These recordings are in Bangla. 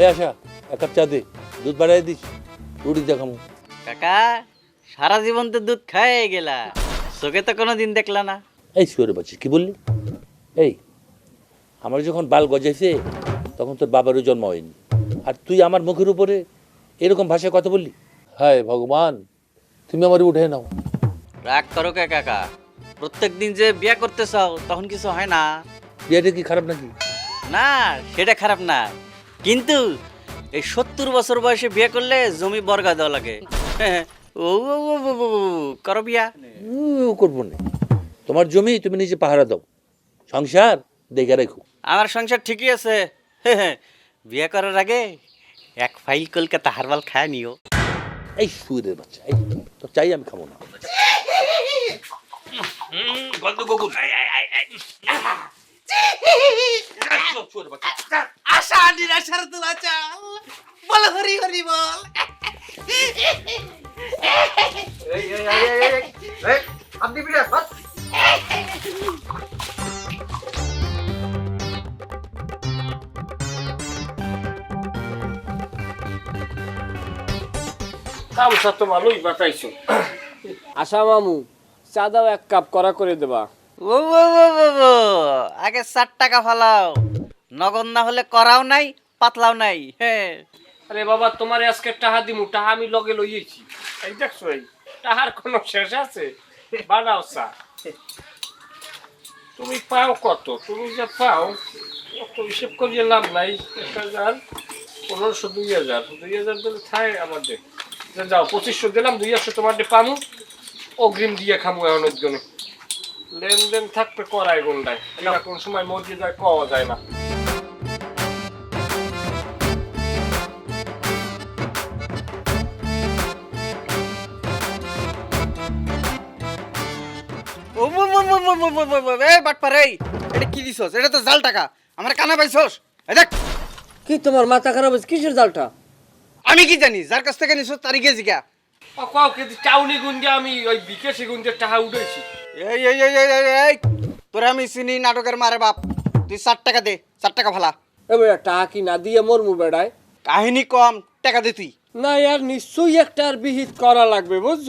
এই আশা এক কাপ চা দে দুধ বাড়াই দিস রুটি দেখামু। কাকা সারা জীবন তো দুধ খাই গেলা চোখে তো কোনো দিন দেখলা না। এই শুয়ে বাচ্চা কি বললি? এই আমার যখন বাল গজাইছে তখন তোর বাবারও জন্ম হয়নি। আর তুই আমার মুখের উপরে এরকম ভাষায় কথা বললি? হায় ভগবান তুমি আমার উঠে নাও। রাগ করো কে কাকা প্রত্যেক দিন যে বিয়ে করতে চাও তখন কিছু হয় না। বিয়েটা কি খারাপ নাকি? না সেটা খারাপ না। কিন্তু এই সত্তর বছর বয়সে বিয়ে করলে জমি বর্গা দেওয়া লাগে। ও ও, ও, ও, ও, ও, করো বিয়া। উ, করব না। তোমার জমি তুমি নিজে পাহারা দাও। সংসার দেখে রেখো। আমার সংসার ঠিকই আছে। বিয়ে করার আগে এক ফাইল কলকাতা হারবাল খায় নিও। এই সুরের বাচ্চা এই তো চাই আমি খাব না। গন্ধ গোকুল আশা নিরাশার তোলা চাল বল হরি হরি বল তো ভালোই আশা মামু চা দাও এক কাপ করা করে দেবা। ও, আগে ষাট টাকা ফালাও। নগদ না হলে করাও নাই পাতলাও নাই হ্যাঁ আরে বাবা তোমার আজকে টাহা দিমু টাহা আমি লগে লইয়েছি এই দেখছ এই। টাহার কোনো শেষ আছে? বানাও চা। তুমি পাও কত? তুমি যে পাও অত হিসেব করিয়ে লাভ নাই। এক হাজার পনেরোশো দুই হাজার। দুই হাজার দিলে থাই আমাদের। যাও পঁচিশশো দিলাম দুই একশো তোমার দিয়ে পামু। অগ্রিম দিয়ে খামু এখন জন্য লেনদেন থাকবে করায় গোন্ডায়। এটা কোন সময় মরিয়ে যায় কওয়া যায় না। এটা কি দিছস? এটা তো জাল টাকা। আমার কানা পাইছস? এই দেখ। কি তোমার মাথা খারাপ হয়েছে? কিসের জালটা? আমি কি জানি? যার কাছ থেকে নিছস তারই গেছি গা। কাউ কিন্তু চাউনি গুঞ্জে আমি ওই বিকেশি গুঞ্জে টাহা উঠেছি এই এই এই এই, এই এই। তোরে আমি চিনি নাটকের মারে বাপ। তুই ষাট টাকা দে ষাট টাকা ফালা। এবার টাকা কি না দিয়ে মরমু বেড়ায়? কাহিনী কম টাকা দে তুই। না ইয়ার নিশ্চয়ই একটা আর বিহিত করা লাগবে বুঝছ?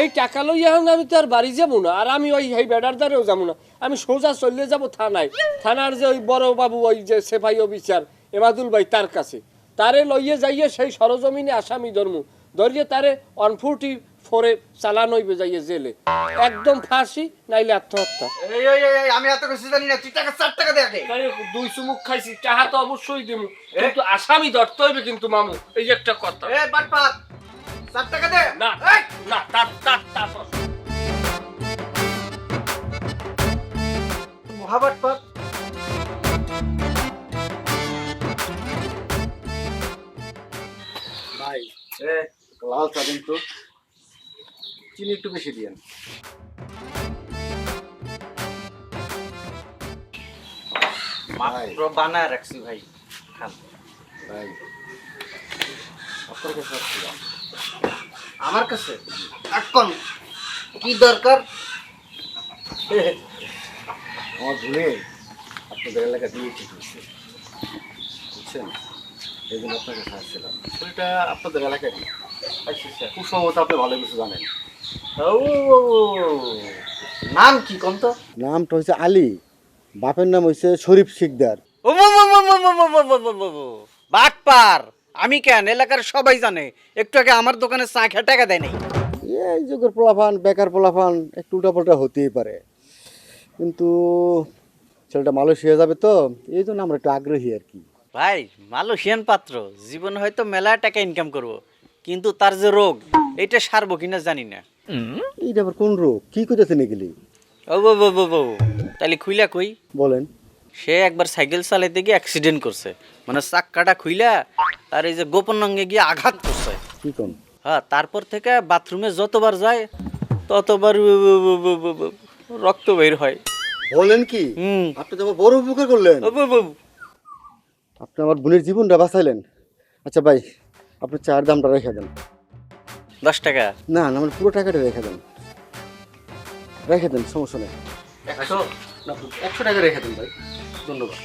এই টাকা লই এখন আমি তো আর বাড়ি যাব না আর আমি ওই এই বেডার দ্বারেও যাব না। আমি সোজা চলে যাব থানায়। থানার যে ওই বড় বাবু ওই যে সেফাই অফিসার এমাদুল ভাই তার কাছে। তারে লইয়ে যাইয়ে সেই সরজমিনে আসামি ধর্ম। ধরিয়ে তারে অনফুটি ফোরে চালান হইবে যাইয়ে জেলে। একদম ফাঁসি নাইলে আত্মহত্যা। এই এই এই আমি এত কিছু জানি না তুই টাকা ষাট টাকা দে আগে। দুই চুমুক খাইছি টাহা তো অবশ্যই দিব কিন্তু আসামি ধরতে হইবে কিন্তু মামু এই যে একটা কথা। এ বাটপার ষাট টাকা দে। না না তার তার তার মহাবাটপার ভাই এ লাল চা দিন তো চিনি একটু বেশি দিয়েন। মাত্র বানায় রাখছি ভাই খান। ভাই কাছে আসছিলাম আমার কাছে এখন কি দরকার আমার ভুলে আপনাদের এলাকা দিয়ে ঠিক হচ্ছে বুঝছেন এই জন্য আপনাকে সাজছিলাম এটা আপনাদের এলাকারই আচ্ছা আচ্ছা আপনি ভালো কিছু জানেন ও নাম কি কম তো নামটা হচ্ছে আলী বাপের নাম হয়েছে শরীফ শিকদার বাটপার আমি কেন? এলাকার সবাই জানে। একটু আগে আমার দোকানে চা খেয়ে টাকা দেয় নাই। এই যুগের পোলাফান বেকার পোলাফান একটু উল্টাপাল্টা হতেই পারে। কিন্তু ছেলেটা মালয়েশিয়া যাবে তো এই জন্য আমরা একটু আগ্রহী আর কি। ভাই মালয়েশিয়ান পাত্র জীবন হয়তো মেলা টাকা ইনকাম করব কিন্তু তার যে রোগ এটা সারবো কিনা জানি না। এইটা আবার কোন রোগ? কি করতেছেন এগুলি? ও বো বো বো বো তাহলে খুইলা কই? বলেন। সে একবার সাইকেল চালাইতে গিয়ে অ্যাক্সিডেন্ট করছে। মানে চাক্কাটা খুইলা তার এই যে গোপন অঙ্গে গিয়ে আঘাত করছে। কি কোন? হ্যাঁ তারপর থেকে বাথরুমে যতবার যায় ততবার রক্ত বের হয়। বলেন কি? আপনি তো আমার বড় উপকার করলেন। আপনি আমার বোনের জীবনটা বাঁচাইলেন। আচ্ছা ভাই আপনি চার দামটা রেখে দেন। দশ টাকা? না না আমার পুরো টাকাটা রেখে দেন। রেখে দেন সমস্যা নেই। একশো? না একশো টাকা রেখে দেন ভাই। ধন্যবাদ।